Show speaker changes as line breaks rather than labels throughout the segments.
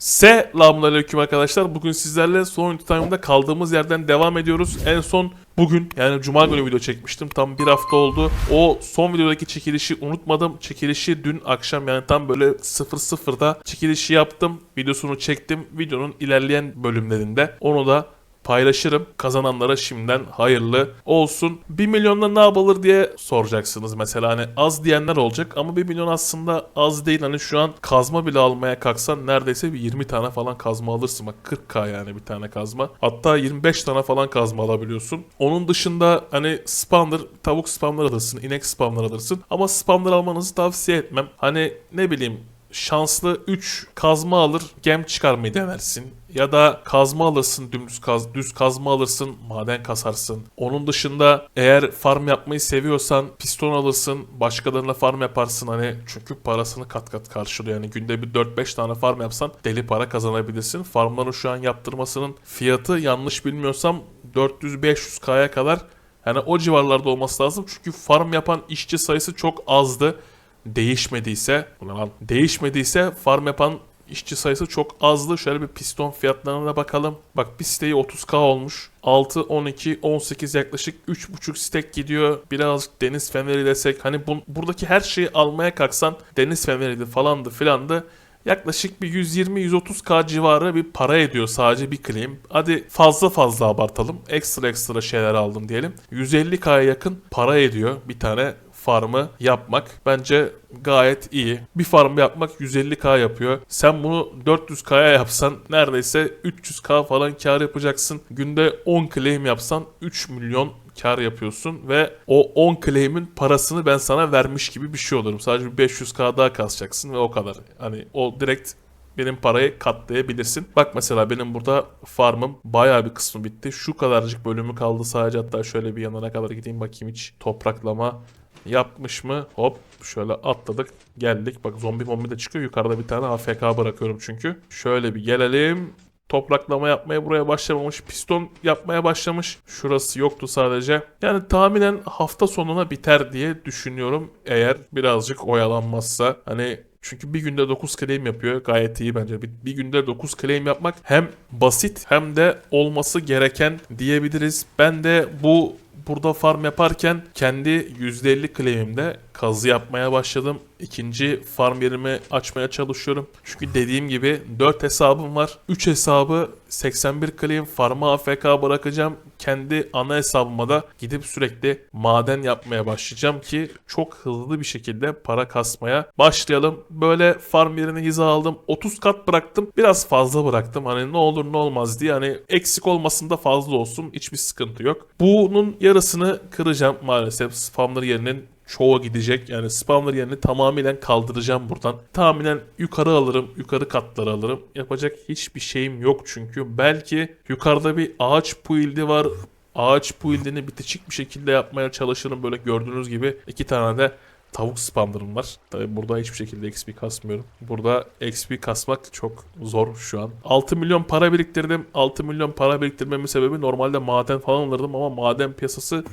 Selamünaleyküm arkadaşlar. Bugün sizlerle son time'da kaldığımız yerden devam ediyoruz. En son bugün yani cuma günü video çekmiştim. Tam bir hafta oldu. O son videodaki çekilişi unutmadım. Çekilişi dün akşam yani tam böyle 00'da çekilişi yaptım. Videosunu çektim. Videonun ilerleyen bölümlerinde onu da paylaşırım. Kazananlara şimdiden hayırlı olsun. 1 milyonla ne yapılır diye soracaksınız mesela. Hani az diyenler olacak ama 1 milyon aslında az değil. Hani şu an kazma bile almaya kalksan neredeyse bir 20 tane falan kazma alırsın. Bak 40k yani bir tane kazma. Hatta 25 tane falan kazma alabiliyorsun. Onun dışında hani spawner tavuk spawner alırsın inek spawner alırsın. Ama spawner almanızı tavsiye etmem. Hani ne bileyim şanslı 3 kazma alır gem çıkarmayı denersin. Ya da kazma alırsın dümdüz kaz, düz kazma alırsın maden kasarsın. Onun dışında eğer farm yapmayı seviyorsan piston alırsın başkalarına farm yaparsın hani çünkü parasını kat kat karşılıyor. Yani günde bir 4-5 tane farm yapsan deli para kazanabilirsin. Farmların şu an yaptırmasının fiyatı yanlış bilmiyorsam 400-500k'ya kadar yani o civarlarda olması lazım. Çünkü farm yapan işçi sayısı çok azdı değişmediyse, buna lan, değişmediyse farm yapan işçi sayısı çok azdı. Şöyle bir piston fiyatlarına da bakalım. Bak bir siteyi 30k olmuş. 6, 12, 18 yaklaşık 3.5 stek gidiyor. Birazcık deniz feneri desek. Hani bu, buradaki her şeyi almaya kalksan deniz feneriydi falandı filandı. Yaklaşık bir 120-130k civarı bir para ediyor sadece bir claim. Hadi fazla fazla abartalım. Ekstra ekstra şeyler aldım diyelim. 150k'ya yakın para ediyor bir tane farmı yapmak bence gayet iyi. Bir farm yapmak 150k yapıyor. Sen bunu 400k'ya yapsan neredeyse 300k falan kar yapacaksın. Günde 10 claim yapsan 3 milyon kar yapıyorsun ve o 10 claim'in parasını ben sana vermiş gibi bir şey olurum. Sadece bir 500k daha kasacaksın ve o kadar. Hani o direkt benim parayı katlayabilirsin. Bak mesela benim burada farmım bayağı bir kısmı bitti. Şu kadarcık bölümü kaldı sadece hatta şöyle bir yanına kadar gideyim bakayım hiç topraklama yapmış mı? Hop şöyle atladık geldik. Bak zombi bombi de çıkıyor. Yukarıda bir tane AFK bırakıyorum çünkü. Şöyle bir gelelim. Topraklama yapmaya buraya başlamamış. Piston yapmaya başlamış. Şurası yoktu sadece. Yani tahminen hafta sonuna biter diye düşünüyorum. Eğer birazcık oyalanmazsa. Hani çünkü bir günde 9 claim yapıyor. Gayet iyi bence. Bir, bir günde 9 claim yapmak hem basit hem de olması gereken diyebiliriz. Ben de bu burada farm yaparken kendi %50 claim'imde kazı yapmaya başladım. İkinci farm yerimi açmaya çalışıyorum. Çünkü dediğim gibi 4 hesabım var. 3 hesabı 81 claim farm'a AFK bırakacağım. Kendi ana hesabıma da gidip sürekli maden yapmaya başlayacağım ki çok hızlı bir şekilde para kasmaya başlayalım. Böyle farm yerini hiza aldım. 30 kat bıraktım. Biraz fazla bıraktım. Hani ne olur ne olmaz diye. Hani eksik olmasın da fazla olsun. Hiçbir sıkıntı yok. Bunun yarısını kıracağım maalesef. Spamlar yerinin çoğu gidecek. Yani spawner yerini tamamen kaldıracağım buradan. Tahminen yukarı alırım, yukarı katları alırım. Yapacak hiçbir şeyim yok çünkü. Belki yukarıda bir ağaç build'i var. Ağaç build'ini bitişik bir şekilde yapmaya çalışırım. Böyle gördüğünüz gibi iki tane de tavuk spawner'ım var. Tabi burada hiçbir şekilde XP kasmıyorum. Burada XP kasmak çok zor şu an. 6 milyon para biriktirdim. 6 milyon para biriktirmemin sebebi normalde maden falan alırdım ama maden piyasası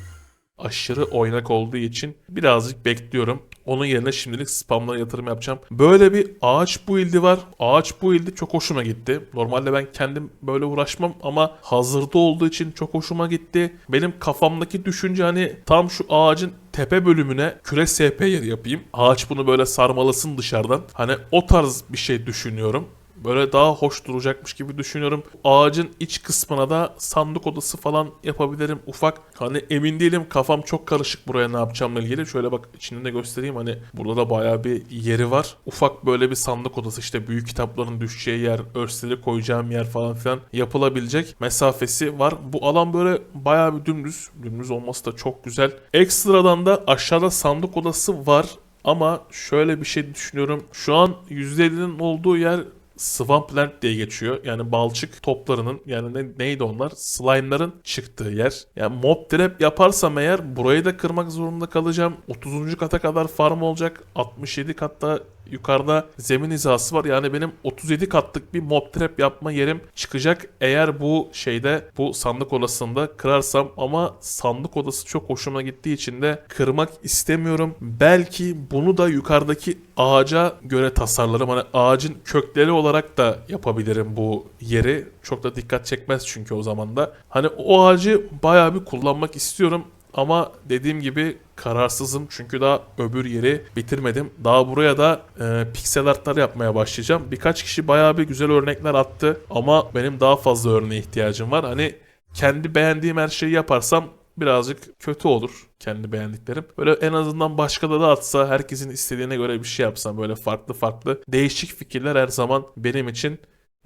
aşırı oynak olduğu için birazcık bekliyorum. Onun yerine şimdilik spamlara yatırım yapacağım. Böyle bir ağaç build'i var. Ağaç build'i çok hoşuma gitti. Normalde ben kendim böyle uğraşmam ama hazırda olduğu için çok hoşuma gitti. Benim kafamdaki düşünce hani tam şu ağacın tepe bölümüne küre SP yeri yapayım. Ağaç bunu böyle sarmalasın dışarıdan. Hani o tarz bir şey düşünüyorum. Böyle daha hoş duracakmış gibi düşünüyorum. Ağacın iç kısmına da sandık odası falan yapabilirim ufak. Hani emin değilim kafam çok karışık buraya ne yapacağımla ilgili. Şöyle bak içini de göstereyim hani burada da bayağı bir yeri var. Ufak böyle bir sandık odası işte büyük kitapların düşeceği yer, örsleri koyacağım yer falan filan yapılabilecek mesafesi var. Bu alan böyle bayağı bir dümdüz. Dümdüz olması da çok güzel. Ekstradan da aşağıda sandık odası var. Ama şöyle bir şey düşünüyorum. Şu an %50'nin olduğu yer Swampland diye geçiyor. Yani balçık toplarının yani ne, neydi onlar? Slime'ların çıktığı yer. Yani mob trap yaparsam eğer burayı da kırmak zorunda kalacağım. 30. kata kadar farm olacak. 67 katta Yukarıda zemin hizası var. Yani benim 37 katlık bir mob trap yapma yerim çıkacak. Eğer bu şeyde bu sandık odasında kırarsam ama sandık odası çok hoşuma gittiği için de kırmak istemiyorum. Belki bunu da yukarıdaki ağaca göre tasarlarım. Hani ağacın kökleri olarak da yapabilirim bu yeri. Çok da dikkat çekmez çünkü o zaman da. Hani o ağacı bayağı bir kullanmak istiyorum. Ama dediğim gibi kararsızım çünkü daha öbür yeri bitirmedim. Daha buraya da e, piksel artlar yapmaya başlayacağım. Birkaç kişi bayağı bir güzel örnekler attı ama benim daha fazla örneğe ihtiyacım var. Hani kendi beğendiğim her şeyi yaparsam birazcık kötü olur kendi beğendiklerim. Böyle en azından başkaları da atsa herkesin istediğine göre bir şey yapsam böyle farklı farklı değişik fikirler her zaman benim için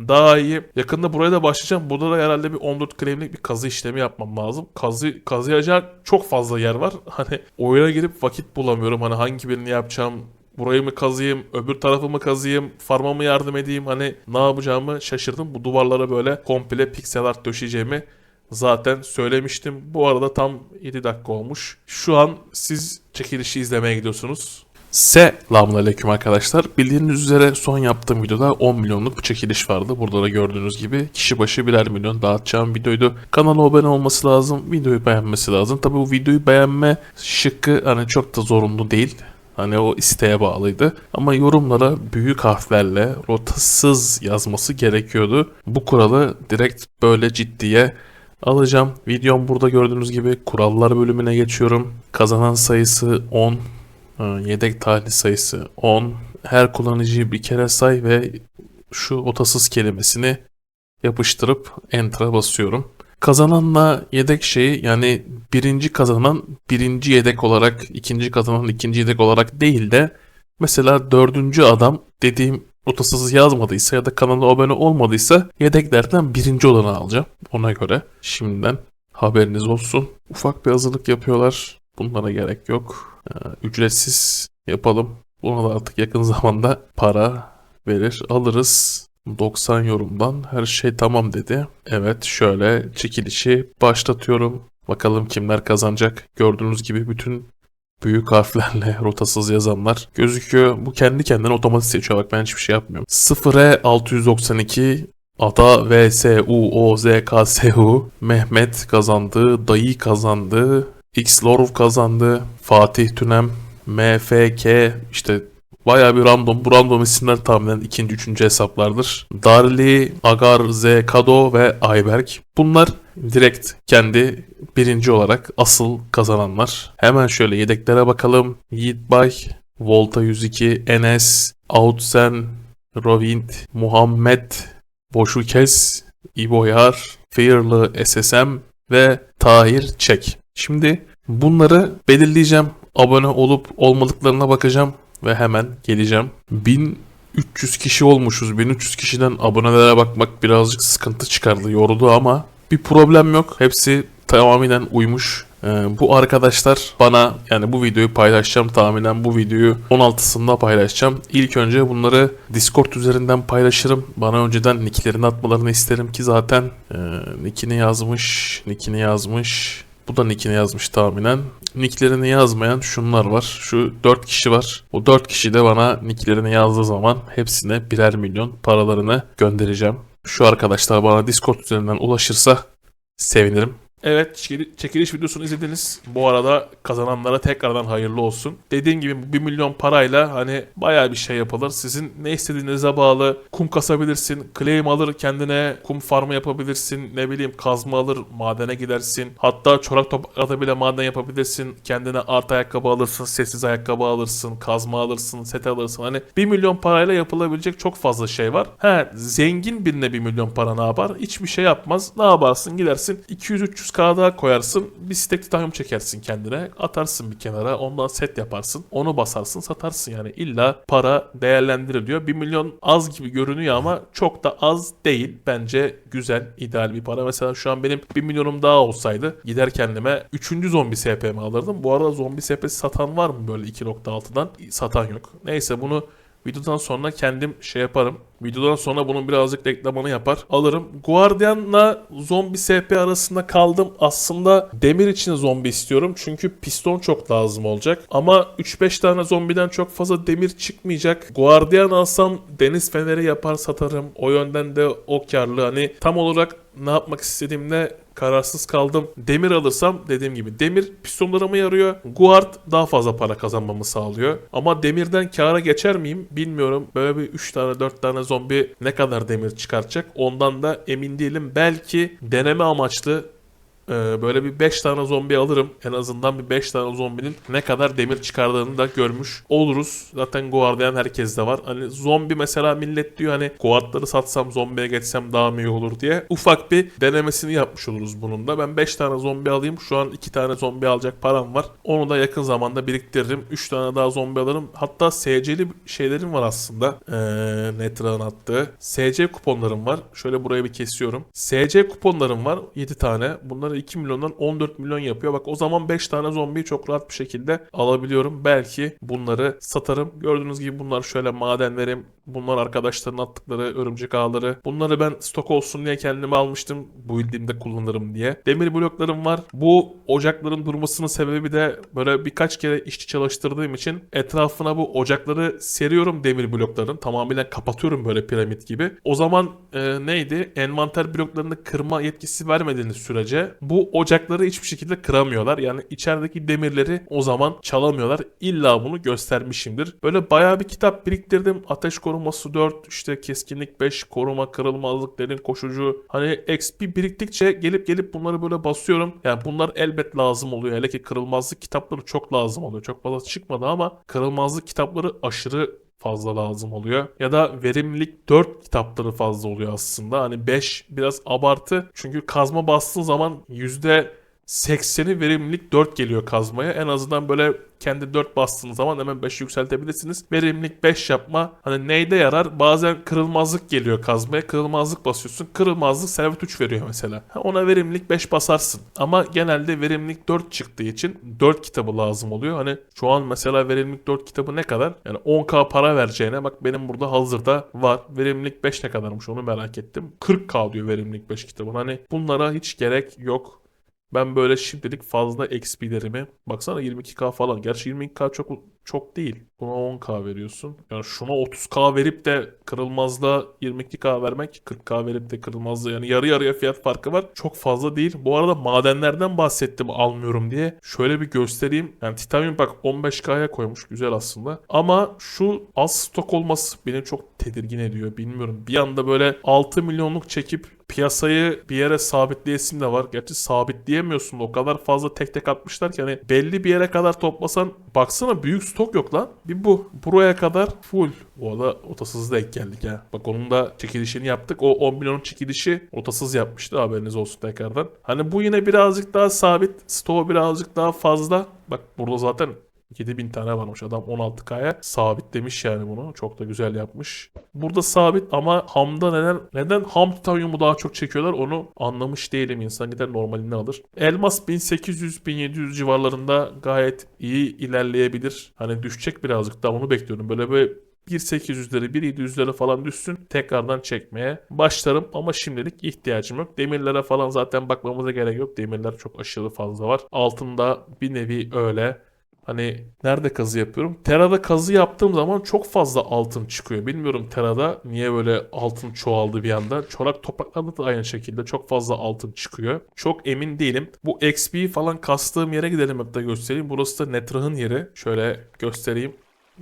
daha iyi. Yakında buraya da başlayacağım. Burada da herhalde bir 14 kremlik bir kazı işlemi yapmam lazım. Kazı kazıyacak çok fazla yer var. Hani oyuna girip vakit bulamıyorum. Hani hangi birini yapacağım? Burayı mı kazıyım, öbür tarafı mı kazıyım, farma mı yardım edeyim hani ne yapacağımı şaşırdım. Bu duvarlara böyle komple piksel art döşeyeceğimi zaten söylemiştim. Bu arada tam 7 dakika olmuş. Şu an siz çekilişi izlemeye gidiyorsunuz. Selamünaleyküm arkadaşlar. Bildiğiniz üzere son yaptığım videoda 10 milyonluk bir çekiliş vardı. Burada da gördüğünüz gibi kişi başı birer milyon dağıtacağım videoydu. Kanala abone olması lazım, videoyu beğenmesi lazım. Tabi bu videoyu beğenme şıkkı hani çok da zorunlu değil. Hani o isteğe bağlıydı. Ama yorumlara büyük harflerle rotasız yazması gerekiyordu. Bu kuralı direkt böyle ciddiye alacağım. Videom burada gördüğünüz gibi kurallar bölümüne geçiyorum. Kazanan sayısı 10. Ha, Yedek talih sayısı 10. Her kullanıcıyı bir kere say ve şu otasız kelimesini yapıştırıp enter'a basıyorum. Kazananla yedek şeyi yani birinci kazanan birinci yedek olarak, ikinci kazanan ikinci yedek olarak değil de mesela dördüncü adam dediğim rotasız yazmadıysa ya da kanala abone olmadıysa yedeklerden birinci olanı alacağım. Ona göre şimdiden haberiniz olsun. Ufak bir hazırlık yapıyorlar. Bunlara gerek yok. Ee, ücretsiz yapalım. Buna da artık yakın zamanda para verir alırız. 90 yorumdan her şey tamam dedi. Evet şöyle çekilişi başlatıyorum. Bakalım kimler kazanacak. Gördüğünüz gibi bütün büyük harflerle rotasız yazanlar gözüküyor. Bu kendi kendine otomatik seçiyor. Bak ben hiçbir şey yapmıyorum. 0'e 692 Ada VSUOZKSU Mehmet kazandı. Dayı kazandı. X Lorv kazandı. Fatih Tünem MFK işte Bayağı bir random. Bu random isimler tahminen ikinci, üçüncü hesaplardır. Darli, Agar, Z, Kado ve Ayberk. Bunlar direkt kendi birinci olarak asıl kazananlar. Hemen şöyle yedeklere bakalım. Yiğitbay, Volta 102, Enes, Outsen, Rovind, Muhammed, Boşukes, İboyar, Fearlı SSM ve Tahir Çek. Şimdi bunları belirleyeceğim. Abone olup olmadıklarına bakacağım ve hemen geleceğim. 1300 kişi olmuşuz. 1300 kişiden abonelere bakmak birazcık sıkıntı çıkardı, yordu ama bir problem yok. Hepsi tamamen uymuş. Ee, bu arkadaşlar bana yani bu videoyu paylaşacağım tahminen bu videoyu 16'sında paylaşacağım. İlk önce bunları Discord üzerinden paylaşırım. Bana önceden nicklerini atmalarını isterim ki zaten e, nickini yazmış, nickini yazmış. Bu da nickini yazmış tahminen. Nicklerini yazmayan şunlar var. Şu 4 kişi var. O 4 kişi de bana nicklerini yazdığı zaman hepsine birer milyon paralarını göndereceğim. Şu arkadaşlar bana Discord üzerinden ulaşırsa sevinirim. Evet çekili- çekiliş videosunu izlediniz. Bu arada kazananlara tekrardan hayırlı olsun. Dediğim gibi bu 1 milyon parayla hani bayağı bir şey yapılır. Sizin ne istediğinize bağlı. Kum kasabilirsin. Claim alır kendine. Kum farmı yapabilirsin. Ne bileyim kazma alır. Madene gidersin. Hatta çorak toprakta bile maden yapabilirsin. Kendine art ayakkabı alırsın. Sessiz ayakkabı alırsın. Kazma alırsın. Set alırsın. Hani 1 milyon parayla yapılabilecek çok fazla şey var. He zengin birine 1 milyon para ne yapar? Hiçbir şey yapmaz. Ne yaparsın? Gidersin 200-300 kağıda koyarsın. Bir stek titanyum çekersin kendine. Atarsın bir kenara. Ondan set yaparsın. Onu basarsın satarsın yani. İlla para değerlendiriliyor. 1 milyon az gibi görünüyor ama çok da az değil. Bence güzel, ideal bir para. Mesela şu an benim 1 milyonum daha olsaydı gider kendime 3. zombi SP'mi alırdım. Bu arada zombi SP'si satan var mı böyle 2.6'dan? Satan yok. Neyse bunu videodan sonra kendim şey yaparım. Videodan sonra bunun birazcık reklamını yapar. Alırım. Guardian'la zombi SP arasında kaldım. Aslında demir için zombi istiyorum. Çünkü piston çok lazım olacak. Ama 3-5 tane zombiden çok fazla demir çıkmayacak. Guardian alsam deniz feneri yapar satarım. O yönden de o karlı. Hani tam olarak ne yapmak istediğimde kararsız kaldım. Demir alırsam dediğim gibi demir pistonlarıma yarıyor. Guard daha fazla para kazanmamı sağlıyor. Ama demirden kâra geçer miyim bilmiyorum. Böyle bir 3 tane 4 tane zombi ne kadar demir çıkartacak ondan da emin değilim. Belki deneme amaçlı böyle bir 5 tane zombi alırım. En azından bir 5 tane zombinin ne kadar demir çıkardığını da görmüş oluruz. Zaten Guardian herkeste var. Hani zombi mesela millet diyor hani Guardları satsam zombiye geçsem daha mı iyi olur diye. Ufak bir denemesini yapmış oluruz bunun da. Ben 5 tane zombi alayım. Şu an 2 tane zombi alacak param var. Onu da yakın zamanda biriktiririm. 3 tane daha zombi alırım. Hatta SC'li şeylerim var aslında. Ee, Netra'nın attığı. SC kuponlarım var. Şöyle buraya bir kesiyorum. SC kuponlarım var. 7 tane. Bunları 2 milyondan 14 milyon yapıyor. Bak o zaman 5 tane zombiyi çok rahat bir şekilde alabiliyorum. Belki bunları satarım. Gördüğünüz gibi bunlar şöyle madenlerim. Bunlar arkadaşların attıkları örümcek ağları. Bunları ben stok olsun diye kendime almıştım. Bu bildiğimde kullanırım diye. Demir bloklarım var. Bu ocakların durmasının sebebi de böyle birkaç kere işçi çalıştırdığım için etrafına bu ocakları seriyorum demir blokların. Tamamıyla kapatıyorum böyle piramit gibi. O zaman e, neydi? Envanter bloklarını kırma yetkisi vermediğiniz sürece bu ocakları hiçbir şekilde kıramıyorlar. Yani içerideki demirleri o zaman çalamıyorlar. İlla bunu göstermişimdir. Böyle bayağı bir kitap biriktirdim. Ateş koruması 4, işte keskinlik 5, koruma, kırılmazlık, derin koşucu. Hani XP biriktikçe gelip gelip bunları böyle basıyorum. Yani bunlar elbet lazım oluyor. Hele ki kırılmazlık kitapları çok lazım oluyor. Çok fazla çıkmadı ama kırılmazlık kitapları aşırı fazla lazım oluyor. Ya da verimlilik 4 kitapları fazla oluyor aslında. Hani 5 biraz abartı. Çünkü kazma bastığın zaman %80'i verimlilik 4 geliyor kazmaya. En azından böyle kendi 4 bastığınız zaman hemen 5 yükseltebilirsiniz. Verimlilik 5 yapma hani neyde yarar? Bazen kırılmazlık geliyor kazmaya. Kırılmazlık basıyorsun. Kırılmazlık servet 3 veriyor mesela. Ona verimlilik 5 basarsın. Ama genelde verimlilik 4 çıktığı için 4 kitabı lazım oluyor. Hani şu an mesela verimlilik 4 kitabı ne kadar? Yani 10k para vereceğine bak benim burada hazırda var. Verimlilik 5 ne kadarmış onu merak ettim. 40k diyor verimlilik 5 kitabın. Hani bunlara hiç gerek yok. Ben böyle şimdilik fazla XP'lerimi baksana 22k falan. Gerçi 22k çok çok değil. Buna 10k veriyorsun. Yani şuna 30k verip de kırılmazda 22k vermek 40k verip de kırılmazda yani yarı yarıya fiyat farkı var. Çok fazla değil. Bu arada madenlerden bahsettim almıyorum diye. Şöyle bir göstereyim. Yani titanyum bak 15k'ya koymuş. Güzel aslında. Ama şu az stok olması beni çok tedirgin ediyor. Bilmiyorum. Bir anda böyle 6 milyonluk çekip piyasayı bir yere sabitleyesim de var. Gerçi sabitleyemiyorsun. O kadar fazla tek tek atmışlar ki hani belli bir yere kadar toplasan baksana büyük stok yok lan. Bir bu. Buraya kadar full. Bu arada otasız denk geldik ya. Bak onun da çekilişini yaptık. O 10 milyonun çekilişi otasız yapmıştı haberiniz olsun tekrardan. Hani bu yine birazcık daha sabit. Stoğu birazcık daha fazla. Bak burada zaten 7000 tane varmış adam 16K'ya sabitlemiş yani bunu. Çok da güzel yapmış. Burada sabit ama hamda neden neden ham titanyumu daha çok çekiyorlar onu anlamış değilim. İnsan gider normalini alır. Elmas 1800-1700 civarlarında gayet iyi ilerleyebilir. Hani düşecek birazcık daha onu bekliyorum. Böyle böyle 1.800'leri 1.700'lere falan düşsün tekrardan çekmeye başlarım ama şimdilik ihtiyacım yok. Demirlere falan zaten bakmamıza gerek yok. Demirler çok aşırı fazla var. Altında bir nevi öyle. Hani nerede kazı yapıyorum? Tera'da kazı yaptığım zaman çok fazla altın çıkıyor. Bilmiyorum Tera'da niye böyle altın çoğaldı bir anda. Çorak topraklarda da aynı şekilde çok fazla altın çıkıyor. Çok emin değilim. Bu XP falan kastığım yere gidelim hatta göstereyim. Burası da Netrah'ın yeri. Şöyle göstereyim.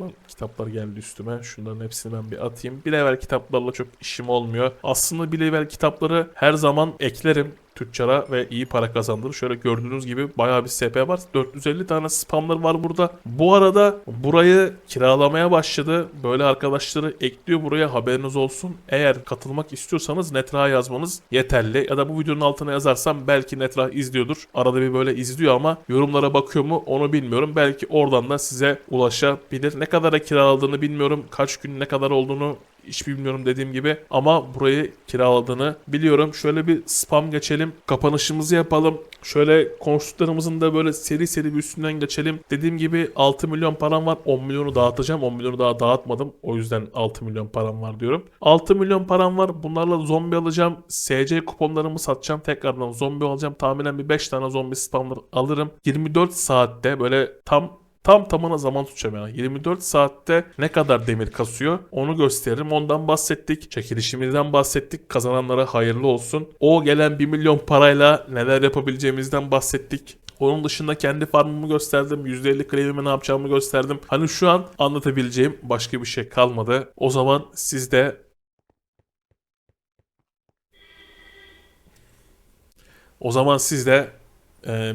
Lan kitaplar geldi üstüme. Şunların hepsini ben bir atayım. Bir level kitaplarla çok işim olmuyor. Aslında bir level kitapları her zaman eklerim tüccara ve iyi para kazandırır. Şöyle gördüğünüz gibi bayağı bir SP var. 450 tane spamlar var burada. Bu arada burayı kiralamaya başladı. Böyle arkadaşları ekliyor buraya haberiniz olsun. Eğer katılmak istiyorsanız Netra yazmanız yeterli. Ya da bu videonun altına yazarsam belki Netra izliyordur. Arada bir böyle izliyor ama yorumlara bakıyor mu onu bilmiyorum. Belki oradan da size ulaşabilir. Ne kadara kiraladığını bilmiyorum. Kaç gün ne kadar olduğunu hiç bilmiyorum dediğim gibi ama burayı kiraladığını biliyorum. Şöyle bir spam geçelim. Kapanışımızı yapalım. Şöyle konuştuklarımızın da böyle seri seri bir üstünden geçelim. Dediğim gibi 6 milyon param var. 10 milyonu dağıtacağım. 10 milyonu daha dağıtmadım. O yüzden 6 milyon param var diyorum. 6 milyon param var. Bunlarla zombi alacağım. SC kuponlarımı satacağım. Tekrardan zombi alacağım. Tahminen bir 5 tane zombi spamlar alırım. 24 saatte böyle tam Tam tamına zaman tutacağım yani. 24 saatte ne kadar demir kasıyor onu gösteririm. Ondan bahsettik. Çekilişimizden bahsettik. Kazananlara hayırlı olsun. O gelen 1 milyon parayla neler yapabileceğimizden bahsettik. Onun dışında kendi farmımı gösterdim. %50 claim'ime ne yapacağımı gösterdim. Hani şu an anlatabileceğim başka bir şey kalmadı. O zaman siz de O zaman siz de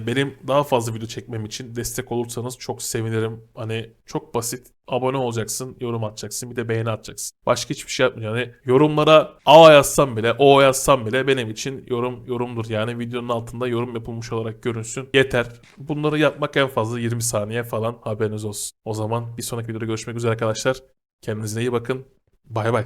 benim daha fazla video çekmem için destek olursanız çok sevinirim. Hani çok basit. Abone olacaksın, yorum atacaksın, bir de beğeni atacaksın. Başka hiçbir şey yapmıyor. Yani yorumlara A yazsam bile, O yazsam bile benim için yorum yorumdur. Yani videonun altında yorum yapılmış olarak görünsün. Yeter. Bunları yapmak en fazla 20 saniye falan haberiniz olsun. O zaman bir sonraki videoda görüşmek üzere arkadaşlar. Kendinize iyi bakın. Bay bay.